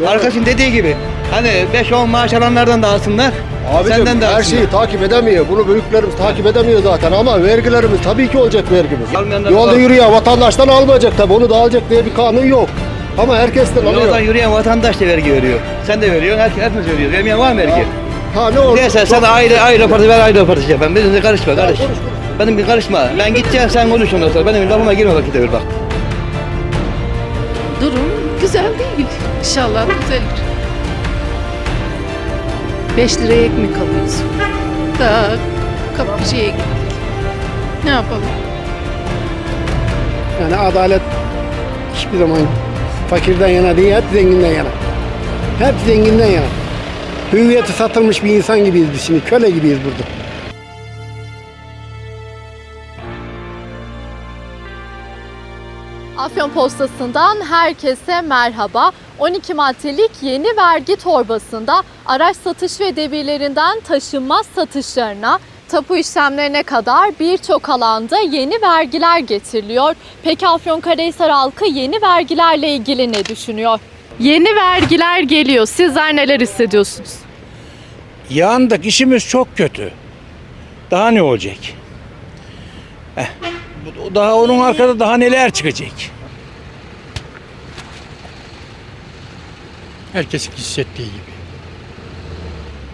doğru. Arkadaşın dediği gibi hani 5-10 maaş alanlardan dağıtsınlar. Abicim senden de her alsınlar. şeyi takip edemiyor. Bunu büyüklerimiz takip edemiyor zaten ama vergilerimiz tabii ki olacak vergimiz. Almayanlar Yolda var. yürüyen vatandaştan almayacak tabii. Onu da alacak diye bir kanun yok. Ama herkesten Yoldan alıyor. yürüyen vatandaş da vergi veriyor. Sen de veriyorsun, herkes, hepimiz veriyor. Vermeyen var mı vergi? Ha ne oldu? Neyse sen ayrı ayrı röportaj ver ayrı röportaj yap. Ben benimle karışma karış. konuş, konuş. Benim bir karışma. Ben gideceğim sen konuş ondan sonra. Benim lafıma girme vakit devir bak. Durum güzel değil. İnşallah düzelir. 5 liraya ekmek alıyoruz. Daha kapıcıya gittik. Ne yapalım? Yani adalet hiçbir zaman fakirden yana değil, hep zenginden yana. Hep zenginden yana. Hüviyeti satılmış bir insan gibiyiz biz şimdi, köle gibiyiz burada. Afyon Postası'ndan herkese merhaba. 12 maddelik yeni vergi torbasında araç satış ve devirlerinden taşınmaz satışlarına, tapu işlemlerine kadar birçok alanda yeni vergiler getiriliyor. Peki Afyonkarahisar halkı yeni vergilerle ilgili ne düşünüyor? Yeni vergiler geliyor. Sizler neler hissediyorsunuz? Yandık işimiz çok kötü. Daha ne olacak? Eh, bu- daha onun arkada daha neler çıkacak? Herkesin hissettiği gibi.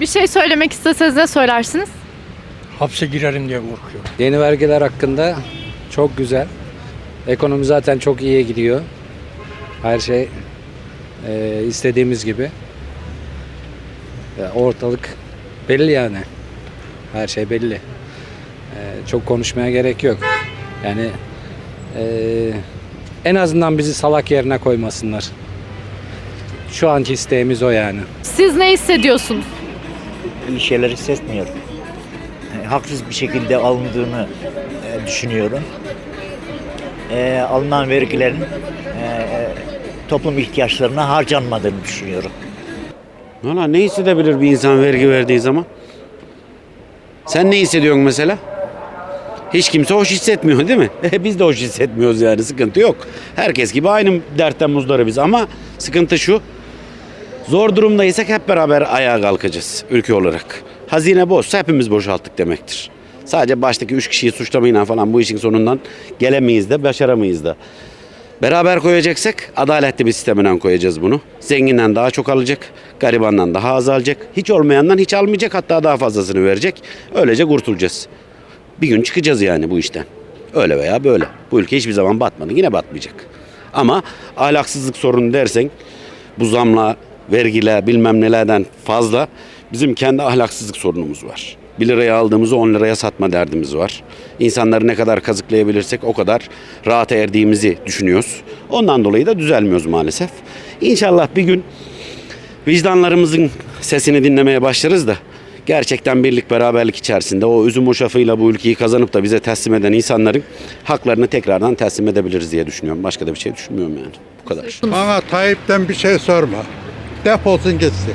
Bir şey söylemek isteseniz ne söylersiniz? Hapse girerim diye korkuyorum. Yeni vergiler hakkında çok güzel. Ekonomi zaten çok iyiye gidiyor. Her şey e, istediğimiz gibi. Ya ortalık belli yani. Her şey belli. E, çok konuşmaya gerek yok. Yani e, en azından bizi salak yerine koymasınlar. Şu anki isteğimiz o yani. Siz ne hissediyorsunuz? iyi şeyler hissetmiyorum. E, Haksız bir şekilde alındığını e, düşünüyorum. E, alınan vergilerin e, toplum ihtiyaçlarına harcanmadığını düşünüyorum. Valla ne hissedebilir bir insan vergi verdiği zaman? Sen ne hissediyorsun mesela? Hiç kimse hoş hissetmiyor değil mi? E, Biz de hoş hissetmiyoruz yani sıkıntı yok. Herkes gibi aynı dertten muzdarı biz ama sıkıntı şu. Zor durumdaysak hep beraber ayağa kalkacağız ülke olarak. Hazine boşsa hepimiz boşalttık demektir. Sadece baştaki üç kişiyi suçlamayla falan bu işin sonundan gelemeyiz de başaramayız da. Beraber koyacaksak adaletli bir sisteminden koyacağız bunu. Zenginden daha çok alacak, garibandan daha az alacak. Hiç olmayandan hiç almayacak hatta daha fazlasını verecek. Öylece kurtulacağız. Bir gün çıkacağız yani bu işten. Öyle veya böyle. Bu ülke hiçbir zaman batmadı. Yine batmayacak. Ama ahlaksızlık sorunu dersen bu zamla, vergiler bilmem nelerden fazla bizim kendi ahlaksızlık sorunumuz var. 1 liraya aldığımızı 10 liraya satma derdimiz var. İnsanları ne kadar kazıklayabilirsek o kadar rahata erdiğimizi düşünüyoruz. Ondan dolayı da düzelmiyoruz maalesef. İnşallah bir gün vicdanlarımızın sesini dinlemeye başlarız da gerçekten birlik beraberlik içerisinde o üzüm hoşafıyla bu ülkeyi kazanıp da bize teslim eden insanların haklarını tekrardan teslim edebiliriz diye düşünüyorum. Başka da bir şey düşünmüyorum yani. Bu kadar. Bana Tayyip'ten bir şey sorma. Defolsun gitsin.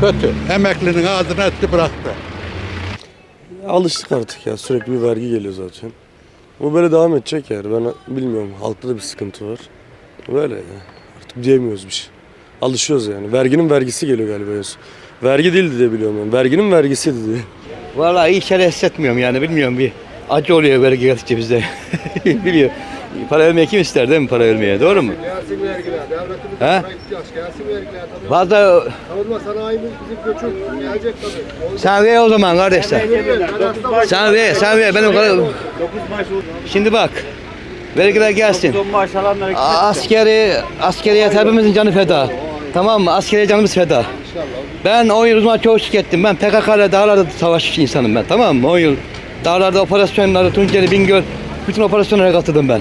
Kötü. Emeklinin ağzına etti bıraktı. Alıştık artık ya sürekli bir vergi geliyor zaten. Bu böyle devam edecek yani ben bilmiyorum halkta da bir sıkıntı var. Böyle ya artık diyemiyoruz bir şey. Alışıyoruz yani verginin vergisi geliyor galiba son. Vergi değildi diye biliyorum ben verginin vergisiydi diye. Vallahi iyi şeyler hissetmiyorum yani bilmiyorum bir acı oluyor vergi geldikçe bizde. Biliyor. Para vermeye kim ister değil mi para vermeye doğru mu? Gelsin vergiler. Devletimiz He? buna ihtiyaç. Gelsin vergiler. Tabii. Fazla Savunma sanayimiz bizim göçük. Gelecek tabii. sen ver o zaman kardeşler. Sen ver sen ver benim kadar. Şimdi bak vergiler gelsin. Askeri, askeriye hepimizin canı feda. Tamam mı? Askeriye canımız feda. Ben 10 yıl uzman çok ettim. Ben PKK ile dağlarda savaşmış insanım ben. Tamam mı? 10 yıl. Dağlarda operasyonları, Tunceli, Bingöl, bütün operasyonlara katıldım ben.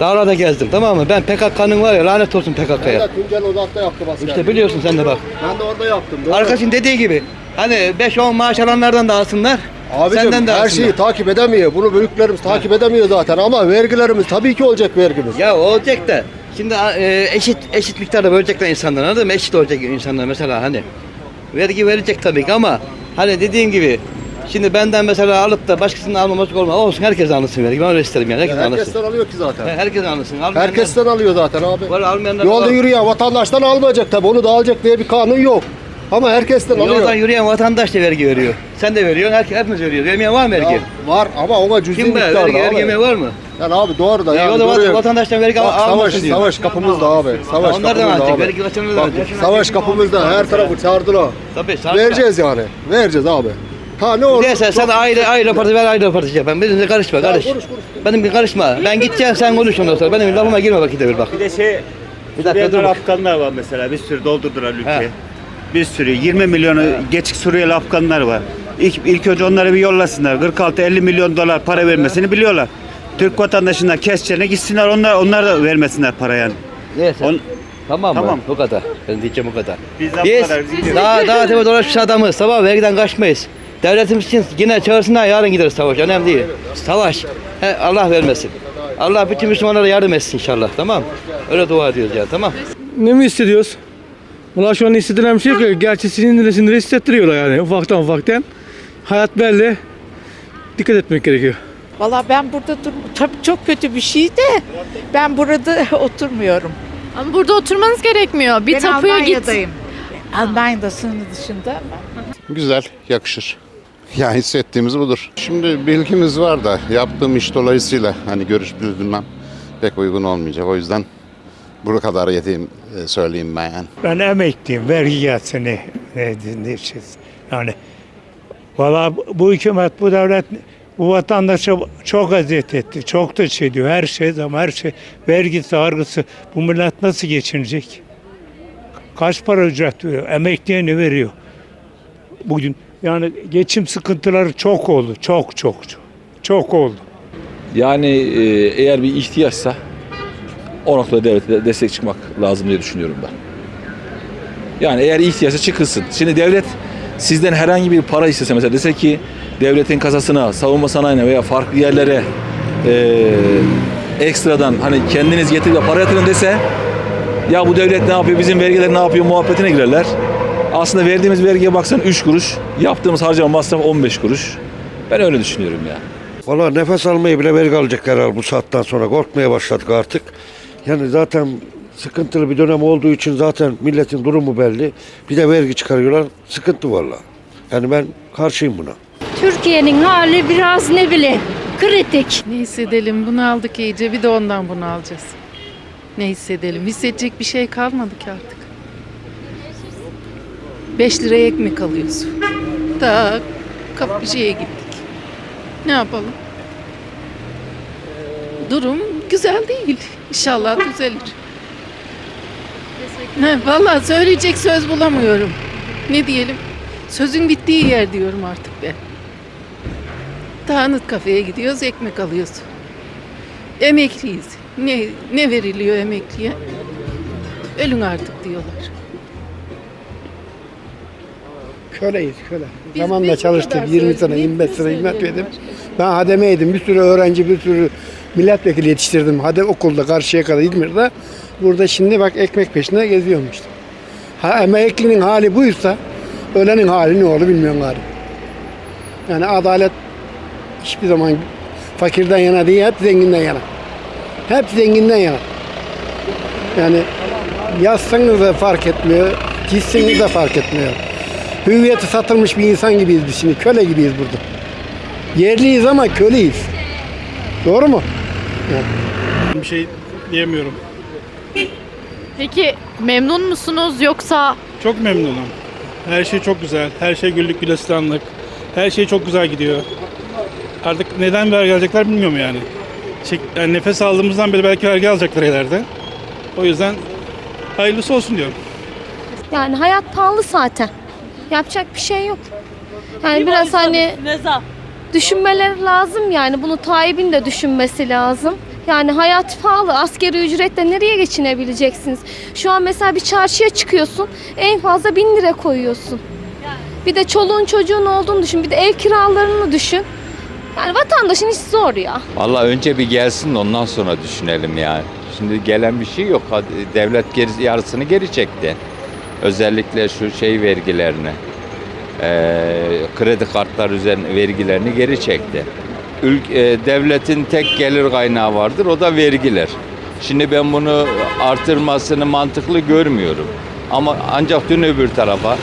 Dağlarda gezdim tamam mı? Ben PKK'nın var ya lanet olsun Ben PKK'ya. de Tuncel Odak'ta yaptım askerliği. İşte biliyorsun sen de bak. Ben de orada yaptım. doğru. Arkadaşın dediği gibi hani 5-10 maaş alanlardan dağıtsınlar. Abicim senden de her alsınlar. şeyi takip edemiyor. Bunu büyüklerimiz takip edemiyor zaten ama vergilerimiz tabii ki olacak vergimiz. Ya olacak da şimdi e, eşit eşit miktarda bölecekler insanlar anladın mı? Eşit olacak insanlar mesela hani. Vergi verecek tabii ki ama hani dediğim gibi Şimdi benden mesela alıp da başkasının almaması olmaz. Olsun herkes anlasın vergi. Ben öyle isterim yani. Herkes Ya anlasın. herkesten alıyor ki zaten. He, Herkes anlasın. Almayanlar- Herkesten alıyor zaten abi. Var almayanlar Yolda var. yürüyen vatandaştan almayacak tabi onu da alacak diye bir kanun yok. Ama herkesten Yoldan alıyor. yürüyen vatandaş da vergi veriyor. Sen de veriyorsun. Herkes, hepimiz veriyor. Vermeyen var mı vergi? Ya var ama ona cüzi Kim be? miktarda Vergi, vergi abi. yemeyen var mı? Yani abi doğru da Ya yani. o da doğru. vatandaştan vergi Bak, savaş, almasın diyor. savaş kapımızda abi. Savaş Onlar da kapımızda alacak. abi. Vergi vatandaşı da Bak, alacak. savaş kapımızda her tarafı çağırdılar. Tabii. sarı- Vereceğiz yani. Vereceğiz abi. Ha ne olur. Neyse sen aile aile parti ver aile parti yap. Ben benimle karışma karış. konuş, konuş. Benim bir karışma. Ben gideceğim sen konuş ondan sonra. Benim lafıma girme vakit bir bak. Bir de şey Bir dakika dur bak. Afganlar var mesela bir sürü doldurdular ülkeyi. Bir sürü 20 milyonu geçik Suriyeli Afganlar var. İlk, ilk önce onları bir yollasınlar. 46-50 milyon dolar para vermesini biliyorlar. Türk vatandaşından keseceğine gitsinler onlar onlar da vermesinler para yani. Neyse. On- Tamam mı? Tamam. Bu kadar. Ben diyeceğim bu kadar. Biz bu Biz kadar, daha daha tepe dolaşmış adamız. Sabah vergiden kaçmayız. Devletimiz için yine çağırsınlar yarın gideriz savaş. Önemli değil. Savaş. He, Allah vermesin. Allah bütün Müslümanlara yardım etsin inşallah. Tamam. Öyle dua ediyoruz yani tamam. Ne mi hissediyoruz? Valla şu an hissedilen bir şey yok. Gerçi sinirle sinirle hissettiriyorlar yani ufaktan ufaktan. Hayat belli. Dikkat etmek gerekiyor. Valla ben burada dur tabii çok kötü bir şey de ben burada oturmuyorum. Ama burada oturmanız gerekmiyor. Bir ben tapuya git. Almanya'da sınır dışında ama. Güzel, yakışır. Ya hissettiğimiz budur. Şimdi bilgimiz var da yaptığım iş dolayısıyla hani görüş bildirmem pek uygun olmayacak. O yüzden bu kadar yeteyim e, söyleyeyim ben yani. Ben emekliyim. Vergi gelsin ne, ne, ne şey. Yani valla bu hükümet, bu devlet bu vatandaşa çok eziyet etti. Çok da şey diyor. Her şey ama her şey vergisi, argısı. Bu millet nasıl geçinecek? Kaç para ücret veriyor? Emekliye ne veriyor? Bugün yani geçim sıkıntıları çok oldu. Çok çok çok. Çok oldu. Yani e, eğer bir ihtiyaçsa o noktada devlete destek çıkmak lazım diye düşünüyorum ben. Yani eğer ihtiyaçsa çıkılsın. Şimdi devlet sizden herhangi bir para istese mesela dese ki devletin kasasına, savunma sanayine veya farklı yerlere e, ekstradan hani kendiniz getirip de para yatırın dese ya bu devlet ne yapıyor, bizim vergiler ne yapıyor muhabbetine girerler. Aslında verdiğimiz vergiye baksan 3 kuruş, yaptığımız harcama masraf 15 kuruş. Ben öyle düşünüyorum ya. Valla nefes almayı bile vergi alacaklar bu saatten sonra. Korkmaya başladık artık. Yani zaten sıkıntılı bir dönem olduğu için zaten milletin durumu belli. Bir de vergi çıkarıyorlar. Sıkıntı valla. Yani ben karşıyım buna. Türkiye'nin hali biraz ne bileyim kritik. Ne hissedelim bunu aldık iyice bir de ondan bunu alacağız. Ne hissedelim? Hissedecek bir şey kalmadı ki artık. 5 liraya ekmek alıyoruz. Da kapıcıya gittik. Ne yapalım? Durum güzel değil. İnşallah düzelir. Ne, vallahi söyleyecek söz bulamıyorum. Ne diyelim? Sözün bittiği yer diyorum artık ben. Tanıt kafeye gidiyoruz, ekmek alıyoruz. Emekliyiz. Ne ne veriliyor emekliye? Ölün artık diyorlar. Köleyiz köle. Biz- Zamanla biz bu çalıştık kadar 20 sene söyleyeyim, 25 biz sene hizmet verdim. Ben hademeydim. Bir sürü öğrenci bir sürü milletvekili yetiştirdim. Hadi okulda karşıya kadar İzmir'de. Burada şimdi bak ekmek peşinde geziyorum işte. Ha, emeklinin hali buysa ölenin hali ne olur bilmiyorum galiba. Yani adalet hiçbir zaman fakirden yana değil, hep zenginden yana. Hep zenginden yana. Yani yazsanız da fark etmiyor, gitseniz de fark etmiyor. Hüviyeti satılmış bir insan gibiyiz biz şimdi, köle gibiyiz burada. Yerliyiz ama köleyiz. Doğru mu? Bir şey diyemiyorum. Peki memnun musunuz yoksa Çok memnunum. Her şey çok güzel. Her şey güllük gülistanlık. Her şey çok güzel gidiyor. Artık neden vergi alacaklar bilmiyorum yani. Çek, yani nefes aldığımızdan beri belki vergi alacaklar ileride. O yüzden hayırlısı olsun diyorum. Yani hayat pahalı zaten. Yapacak bir şey yok. Yani biraz hani düşünmeleri lazım yani. Bunu Tayyip'in de düşünmesi lazım. Yani hayat pahalı. Askeri ücretle nereye geçinebileceksiniz? Şu an mesela bir çarşıya çıkıyorsun. En fazla bin lira koyuyorsun. Bir de çoluğun çocuğun olduğunu düşün. Bir de ev kiralarını düşün. Yani vatandaşın işi zor ya. Valla önce bir gelsin ondan sonra düşünelim yani. Şimdi gelen bir şey yok. Devlet yarısını geri çekti. Özellikle şu şey vergilerini. Eee, kredi kartlar üzerine vergilerini geri çekti. Ülk, e, devletin tek gelir kaynağı vardır o da vergiler. Şimdi ben bunu artırmasını mantıklı görmüyorum. Ama ancak dün öbür tarafa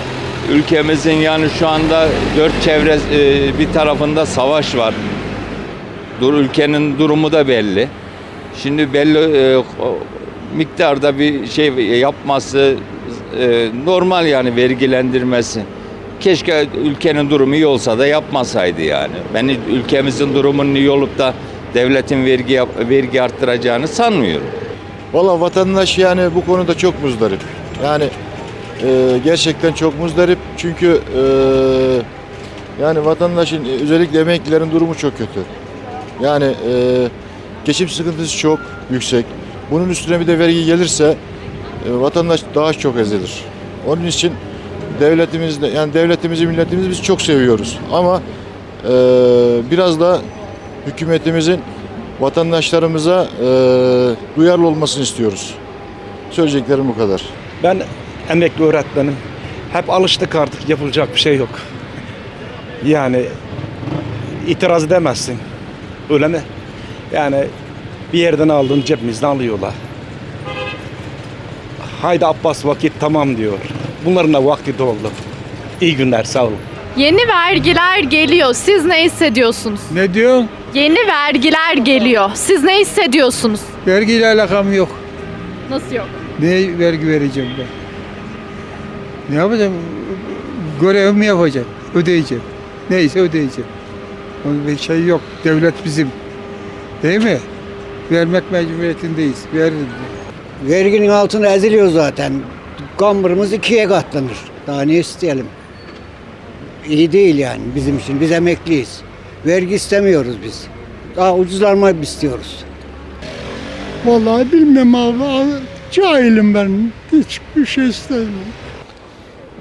ülkemizin yani şu anda dört çevre e, bir tarafında savaş var. Dur ülkenin durumu da belli. Şimdi belli e, miktarda bir şey yapması normal yani vergilendirmesi. Keşke ülkenin durumu iyi olsa da yapmasaydı yani. Ben ülkemizin durumunun iyi olup da devletin vergi vergi arttıracağını sanmıyorum. Valla vatandaş yani bu konuda çok muzdarip. Yani e, gerçekten çok muzdarip çünkü e, yani vatandaşın e, özellikle emeklilerin durumu çok kötü. Yani e, geçim sıkıntısı çok yüksek. Bunun üstüne bir de vergi gelirse e, vatandaş daha çok ezilir. Onun için devletimizde yani devletimizi milletimizi biz çok seviyoruz ama e, biraz da hükümetimizin vatandaşlarımıza e, duyarlı olmasını istiyoruz. Söyleyeceklerim bu kadar. Ben emekli öğretmenim. Hep alıştık artık yapılacak bir şey yok. Yani itiraz edemezsin. Öyle mi? Yani bir yerden aldın cebimizden alıyorlar. Haydi Abbas vakit tamam diyor. Bunların da vakti doldu. İyi günler sağ olun. Yeni vergiler geliyor. Siz ne hissediyorsunuz? Ne diyor? Yeni vergiler geliyor. Siz ne hissediyorsunuz? Vergiyle alakam yok. Nasıl yok? Ne vergi vereceğim ben? Ne yapacağım? Görevimi yapacağım. Ödeyeceğim. Neyse ödeyeceğim. Onun bir şey yok. Devlet bizim. Değil mi? Vermek mecburiyetindeyiz. Veririz. Verginin altına eziliyor zaten. Kamburumuz ikiye katlanır. Daha ne isteyelim? İyi değil yani bizim için. Biz emekliyiz. Vergi istemiyoruz biz. Daha ucuzlarma istiyoruz. Vallahi bilmem abi. Cahilim ben. Hiçbir şey istemiyorum.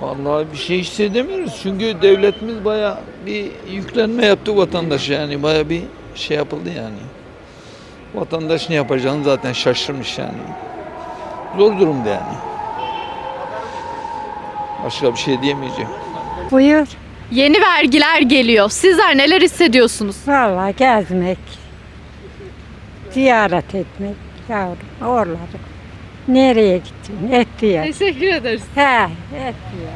Vallahi bir şey hissedemiyoruz. Çünkü devletimiz baya bir yüklenme yaptı vatandaşa yani. Baya bir şey yapıldı yani. Vatandaş ne yapacağını zaten şaşırmış yani. Zor durumda yani. Başka bir şey diyemeyeceğim. Buyur. Yeni vergiler geliyor. Sizler neler hissediyorsunuz? Vallahi gezmek, ziyaret etmek yavrum oraları. Nereye gittin? Ettiye. Teşekkür ederiz. He, ettiye.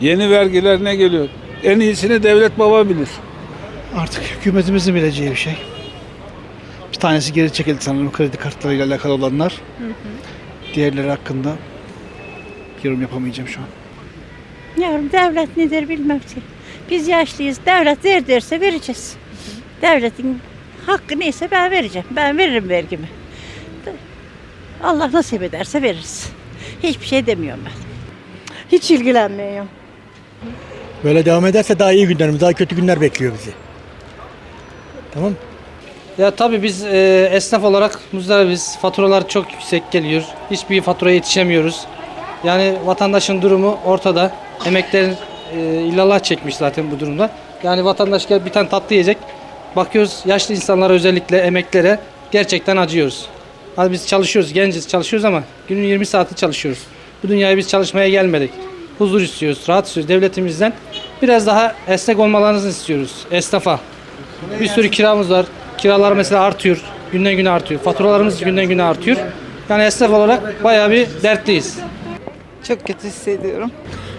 Yeni vergiler ne geliyor? En iyisini devlet baba bilir. Artık hükümetimizin bileceği bir şey. Bir tanesi geri çekildi sanırım kredi kartlarıyla alakalı olanlar. Diğerleri hakkında yorum yapamayacağım şu an. Yavrum devlet nedir bilmem ki. Biz yaşlıyız. Devlet ver derse vereceğiz. Devletin hakkı neyse ben vereceğim. Ben veririm vergimi. Allah nasip ederse veririz. Hiçbir şey demiyorum ben. Hiç ilgilenmiyorum. Böyle devam ederse daha iyi günlerimiz, daha kötü günler bekliyor bizi. Tamam Ya tabii biz e, esnaf olarak muzdaribiz. Faturalar çok yüksek geliyor. Hiçbir faturaya yetişemiyoruz. Yani vatandaşın durumu ortada. Emeklerin e, illallah çekmiş zaten bu durumda. Yani vatandaş gel bir tane tatlı yiyecek. Bakıyoruz yaşlı insanlara özellikle emeklere gerçekten acıyoruz. Hani biz çalışıyoruz, genciz çalışıyoruz ama günün 20 saati çalışıyoruz. Bu dünyaya biz çalışmaya gelmedik. Huzur istiyoruz, rahat istiyoruz devletimizden. Biraz daha esnek olmalarınızı istiyoruz esnafa. Bir sürü kiramız var. Kiralar mesela artıyor. Günden güne artıyor. Faturalarımız günden güne artıyor. Yani esnaf olarak bayağı bir dertliyiz. Çok kötü hissediyorum.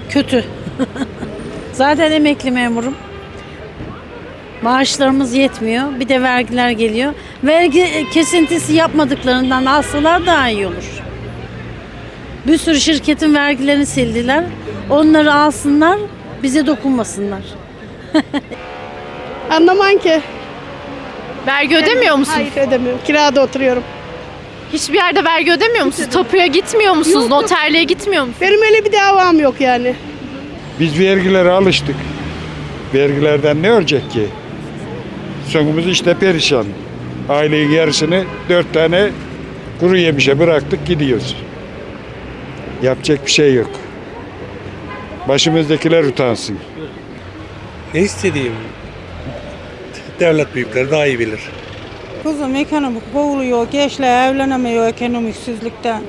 Kötü. Zaten emekli memurum. Maaşlarımız yetmiyor. Bir de vergiler geliyor. Vergi kesintisi yapmadıklarından alsalar daha iyi olur. Bir sürü şirketin vergilerini sildiler. Onları alsınlar, bize dokunmasınlar. Anlaman ki. Vergi ödemiyor musunuz? Hayır ödemiyorum. Kirada oturuyorum. Hiçbir yerde vergi ödemiyor musunuz? Tapuya gitmiyor musunuz? Yok, yok. Noterliğe gitmiyor musunuz? Benim öyle bir davam yok yani. Biz vergilere alıştık. Vergilerden ne olacak ki? Sonumuz işte perişan. Ailenin yarısını dört tane kuru yemişe bıraktık gidiyoruz. Yapacak bir şey yok. Başımızdakiler utansın. Ne istediğim? Devlet büyükleri daha iyi bilir. Kızım ekonomik boğuluyor, gençler evlenemiyor ekonomiksizlikten.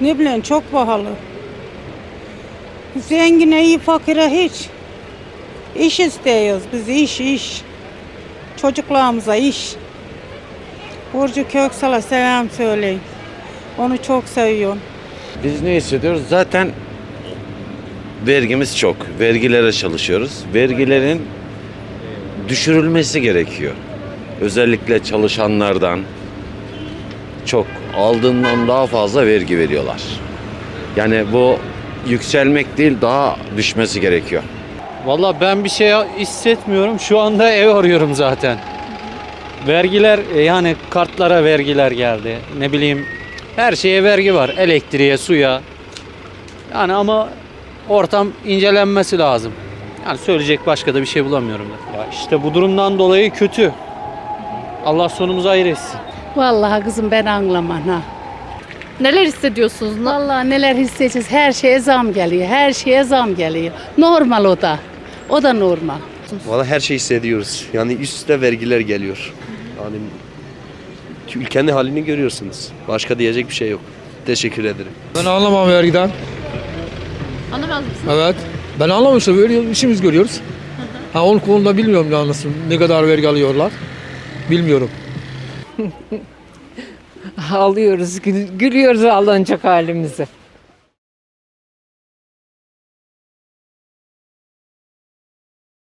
Ne bileyim çok pahalı. Zengine iyi, fakire hiç. İş istiyoruz biz iş iş. Çocuklarımıza iş. Burcu Köksal'a selam söyleyin. Onu çok seviyorum. Biz ne hissediyoruz? Zaten vergimiz çok. Vergilere çalışıyoruz. Vergilerin düşürülmesi gerekiyor. Özellikle çalışanlardan çok aldığından daha fazla vergi veriyorlar. Yani bu yükselmek değil daha düşmesi gerekiyor. Valla ben bir şey hissetmiyorum. Şu anda ev arıyorum zaten. Vergiler e, yani kartlara vergiler geldi. Ne bileyim her şeye vergi var. Elektriğe, suya. Yani ama ortam incelenmesi lazım. Yani söyleyecek başka da bir şey bulamıyorum ben. Ya işte bu durumdan dolayı kötü. Allah sonumuzu hayır etsin. Vallahi kızım ben anlamam ha. Neler hissediyorsunuz? Vallahi neler hissedeceğiz. Her şeye zam geliyor. Her şeye zam geliyor. Normal o da. O da normal. Valla her şey hissediyoruz. Yani üst üste vergiler geliyor. Yani ülkenin halini görüyorsunuz. Başka diyecek bir şey yok. Teşekkür ederim. Ben anlamam vergiden. Anlamaz mısın? Evet. Ben anlamışım. Öyle işimiz görüyoruz. Ha onun konuda bilmiyorum ne anlasın. Ne kadar vergi alıyorlar. Bilmiyorum. Ağlıyoruz, gül- gülüyoruz ağlanacak halimize.